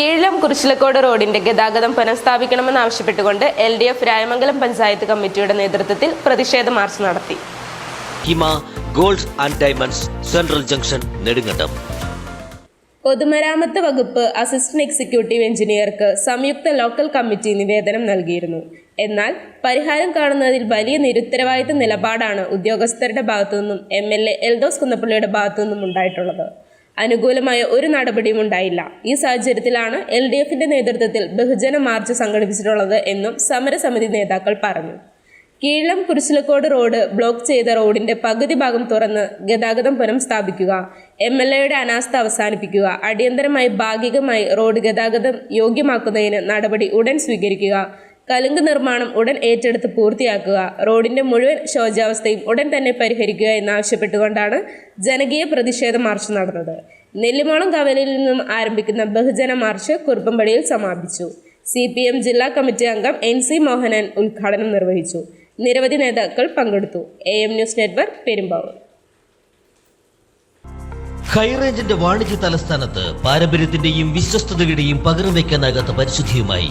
കീഴിലം കുരിശിലക്കോട് റോഡിന്റെ ഗതാഗതം പുനഃസ്ഥാപിക്കണമെന്നാവശ്യപ്പെട്ടുകൊണ്ട് L D F Rayamangalam panchayat കമ്മിറ്റിയുടെ നേതൃത്വത്തിൽ പ്രതിഷേധ മാർച്ച് നടത്തി. Hima gold and diamonds central junction Nedumkandam. പൊതുമരാമത്ത് വകുപ്പ് അസിസ്റ്റന്റ് എക്സിക്യൂട്ടീവ് എഞ്ചിനീയർക്ക് സംയുക്ത ലോക്കൽ കമ്മിറ്റി നിവേദനം നൽകിയിരുന്നു. എന്നാൽ പരിഹാരം കാണുന്നതിൽ വലിയ നിരുത്തരവാദിത്ത നിലപാടാണ് ഉദ്യോഗസ്ഥരുടെ ഭാഗത്തുനിന്നും എം എൽ എ എൽദോസ് കുന്നപ്പള്ളിയുടെ ഭാഗത്തുനിന്നും ഉണ്ടായിട്ടുള്ളത്. അനുകൂലമായ ഒരു നടപടിയും ഉണ്ടായില്ല. ഈ സാഹചര്യത്തിലാണ് എൽ ഡി എഫിന്റെ നേതൃത്വത്തിൽ ബഹുജന മാർച്ച് സംഘടിപ്പിച്ചിട്ടുള്ളത് എന്നും സമരസമിതി നേതാക്കൾ പറഞ്ഞു. കീഴം കുരിശിലക്കോട് റോഡ് ബ്ലോക്ക് ചെയ്ത റോഡിന്റെ പകുതി ഭാഗം തുറന്ന് ഗതാഗതം പുനഃസ്ഥാപിക്കുക എം എൽ എയുടെ അനാസ്ഥ അവസാനിപ്പിക്കുക അടിയന്തരമായി ഭാഗികമായി റോഡ് ഗതാഗതം യോഗ്യമാക്കുന്നതിന് നടപടി ഉടൻ സ്വീകരിക്കുക കലുങ്ക് നിർമ്മാണം ഉടൻ ഏറ്റെടുത്ത് പൂർത്തിയാക്കുക. റോഡിന്റെ മുഴുവൻ ശോചാവസ്ഥയും ഉടൻ തന്നെ പരിഹരിക്കുക എന്നാവശ്യപ്പെട്ടുകൊണ്ടാണ് ജനകീയ പ്രതിഷേധ മാർച്ച് നടന്നത്. നെല്ലിമോളം കവലയിൽ നിന്നും ആരംഭിക്കുന്ന ബഹുജന മാർച്ച് കുറുപ്പമ്പടിയിൽ സമാപിച്ചു. സി പി എം ജില്ലാ കമ്മിറ്റി അംഗം എൻ സി മോഹനൻ ഉദ്ഘാടനം നിർവഹിച്ചു. നിരവധി നേതാക്കൾ പങ്കെടുത്തു. A M news network Perumbavoor. ഹൈറേഞ്ചിന്റെ വാണിജ്യ തലസ്ഥാനത്ത് പാരമ്പര്യത്തിന്റെയും വിശ്വസ്തതയുടെയും പകരം വയ്ക്കാനാകാത്ത പരിശുദ്ധിയുമായി